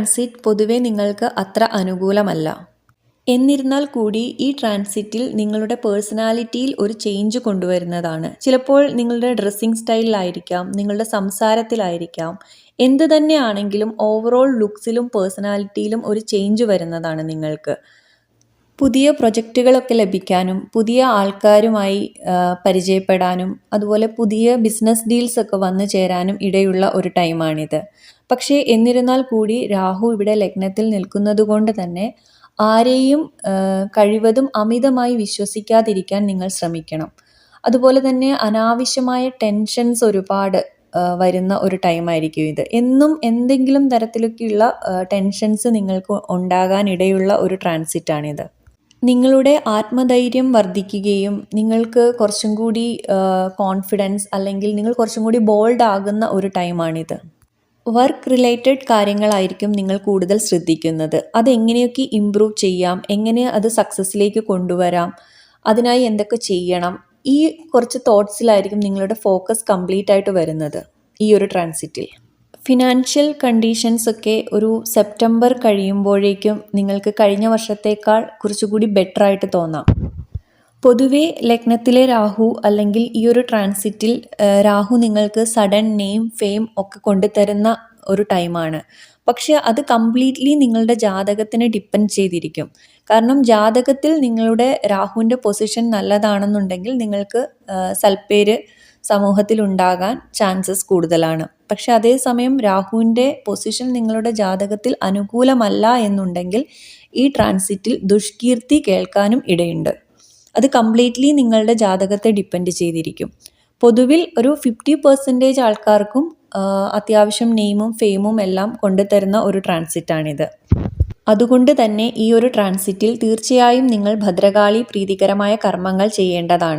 Transit പൊതുവെ നിങ്ങൾക്ക് അത്ര അനുകൂലമല്ല. എന്നിരുന്നാൽ കൂടി ഈ ട്രാൻസിറ്റിൽ നിങ്ങളുടെ പേഴ്സണാലിറ്റിയിൽ ഒരു ചേഞ്ച് കൊണ്ടുവരുന്നതാണ്. ചിലപ്പോൾ നിങ്ങളുടെ ഡ്രസ്സിങ് സ്റ്റൈലിലായിരിക്കാം നിങ്ങളുടെ സംസാരത്തിലായിരിക്കാം എന്ത് തന്നെയാണെങ്കിലും ഓവറോൾ ലുക്സിലും പേഴ്സണാലിറ്റിയിലും ഒരു ചേഞ്ച് വരുന്നതാണ് നിങ്ങൾക്ക്. പുതിയ പ്രൊജക്റ്റുകളൊക്കെ ലഭിക്കാനും പുതിയ ആൾക്കാരുമായി പരിചയപ്പെടാനും അതുപോലെ പുതിയ ബിസിനസ് ഡീൽസൊക്കെ വന്നു ചേരാനും ഇടയുള്ള ഒരു ടൈമാണിത്. പക്ഷേ എന്നിരുന്നാൽ കൂടി രാഹു ഇവിടെ ലഗ്നത്തിൽ നിൽക്കുന്നത് കൊണ്ട് തന്നെ ആരെയും കഴിവതും അമിതമായി വിശ്വസിക്കാതിരിക്കാൻ നിങ്ങൾ ശ്രമിക്കണം. അതുപോലെ തന്നെ അനാവശ്യമായ ടെൻഷൻസ് ഒരുപാട് വരുന്ന ഒരു ടൈമായിരിക്കും ഇത്. എന്നും എന്തെങ്കിലും തരത്തിലൊക്കെയുള്ള ടെൻഷൻസ് നിങ്ങൾക്ക് ഉണ്ടാകാനിടയുള്ള ഒരു ട്രാൻസിറ്റാണിത്. നിങ്ങളുടെ ആത്മധൈര്യം വർദ്ധിക്കുകയും നിങ്ങൾക്ക് കുറച്ചും കൂടി കോൺഫിഡൻസ് അല്ലെങ്കിൽ നിങ്ങൾ കുറച്ചും കൂടി ബോൾഡ് ആകുന്ന ഒരു ടൈമാണിത് വർക്ക് റിലേറ്റഡ് കാര്യങ്ങളായിരിക്കും നിങ്ങൾ കൂടുതൽ ശ്രദ്ധിക്കുന്നത്. അതെങ്ങനെയൊക്കെ ഇമ്പ്രൂവ് ചെയ്യാം എങ്ങനെ അത് സക്സസ്സിലേക്ക് കൊണ്ടുവരാം അതിനായി എന്തൊക്കെ ചെയ്യണം ഈ കുറച്ച് തോട്ട്സിലായിരിക്കും നിങ്ങളുടെ ഫോക്കസ് കംപ്ലീറ്റ് ആയിട്ട് വരുന്നത് ഈ ഒരു ട്രാൻസിറ്റിൽ ഫിനാൻഷ്യൽ കണ്ടീഷൻസ് ഒക്കെ ഒരു സെപ്റ്റംബർ കഴിയുമ്പോഴേക്കും നിങ്ങൾക്ക് കഴിഞ്ഞ വർഷത്തേക്കാൾ കുറച്ചുകൂടി ബെറ്റർ ആയിട്ട് തോന്നാം. പൊതുവേ ലഗ്നത്തിലെ രാഹു അല്ലെങ്കിൽ ഈ ഒരു ട്രാൻസിറ്റിൽ രാഹു നിങ്ങൾക്ക് സഡൻ നെയിം ഫെയിം ഒക്കെ കൊണ്ടുതരുന്ന ഒരു ടൈമാണ് പക്ഷേ അത് കംപ്ലീറ്റ്ലി നിങ്ങളുടെ ജാതകത്തിനെ ഡിപ്പെൻഡ് ചെയ്തിരിക്കും. കാരണം ജാതകത്തിൽ നിങ്ങളുടെ രാഹുവിന്റെ പൊസിഷൻ നല്ലതാണെന്നുണ്ടെങ്കിൽ നിങ്ങൾക്ക് സൽപ്പേര് സമൂഹത്തിൽ ഉണ്ടാകാൻ ചാൻസസ് കൂടുതലാണ്. പക്ഷെ അതേസമയം രാഹുവിന്റെ പൊസിഷൻ നിങ്ങളുടെ ജാതകത്തിൽ അനുകൂലമല്ല എന്നുണ്ടെങ്കിൽ ഈ ട്രാൻസിറ്റിൽ ദുഷ്കീർത്തി കേൾക്കാനും ഇടയുണ്ട്. അത് കംപ്ലീറ്റ്ലി നിങ്ങളുടെ ജാതകത്തെ ഡിപ്പെൻഡ് ചെയ്തിരിക്കും. പൊതുവിൽ ഒരു ഫിഫ്റ്റി പെർസെന്റേജ് ആൾക്കാർക്കും അത്യാവശ്യം നെയിമും ഫെയിമും എല്ലാം കൊണ്ടുതരുന്ന ഒരു ട്രാൻസിറ്റാണിത് അതുകൊണ്ട് തന്നെ ഈ ഒരു ട്രാൻസിറ്റിൽ തീർച്ചയായും നിങ്ങൾ ഭദ്രകാളി പ്രീതികരമായ കർമ്മങ്ങൾ ചെയ്യേണ്ടതാണ്.